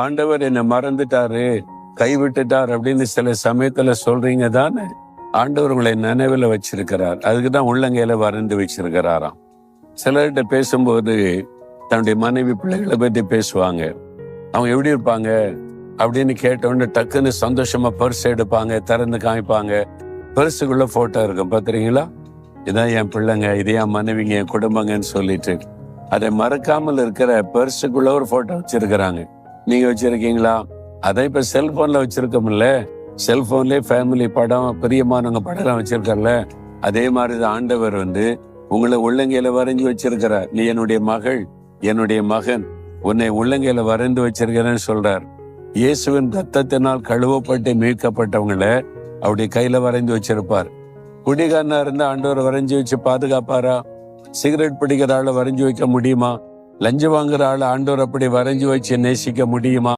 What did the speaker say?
ஆண்டவர் என்னை மறந்துட்டாரு கைவிட்டுட்டார் அப்படின்னு சில சமயத்துல சொல்றீங்க தானே? ஆண்டவர் உங்களை நினைவில் வச்சிருக்கிறார். அதுக்கு தான் உள்ளங்கையில வரைந்து வச்சிருக்கிறாராம். சிலர்கிட்ட பேசும்போது தன்னுடைய மனைவி பிள்ளைகளை பத்தி பேசுவாங்க. அவங்க எப்படி இருப்பாங்க? அப்படின்னு கேட்டவொடனே டக்குன்னு சந்தோஷமா பர்ஸ் எடுப்பாங்க திறந்து காமிப்பாங்க. பர்ஸுக்குள்ள போட்டோ இருக்கும். பாத்துறீங்களா இதான் என் பிள்ளைங்க இது என் மனைவிங்க என் குடும்பங்கன்னு சொல்லிட்டு. அதை மறக்காமல் இருக்கிற பர்ஸுக்குள்ள ஒரு போட்டோ வச்சிருக்கிறாங்க. நீங்க வச்சிருக்கீங்களா? அதை இப்ப செல்போன்ல வச்சிருக்கோம்ல. செல்போன்லயே ஃபேமிலி படம் பிரியமானவங்க படம் வச்சிருக்கல அதே மாதிரிதான் ஆண்டவர் வந்து உங்களை உள்ளங்கையில வரைஞ்சு வச்சிருக்கிறார். நீ என்னுடைய மகள் என்னுடைய மகன் உன்னை உள்ளங்கையில வரைந்து வச்சிருக்கிறேன்னு சொல்றார். இயேசுவின் ரத்தத்தினால் கழுவப்பட்டு மீட்கப்பட்டவங்களை அவருடைய கையில வரைந்து வச்சிருப்பார். குடிகாரனா இருந்தா ஆண்டவர் வரைஞ்சு வச்சு பாதுகாப்பாரா? சிகரெட் பிடிக்கிற ஆளை வரைஞ்சு வைக்க முடியுமா? லஞ்சம் வாங்குற ஆள் ஆண்டவர் அப்படி வரைஞ்சு வச்சு நேசிக்க முடியுமா?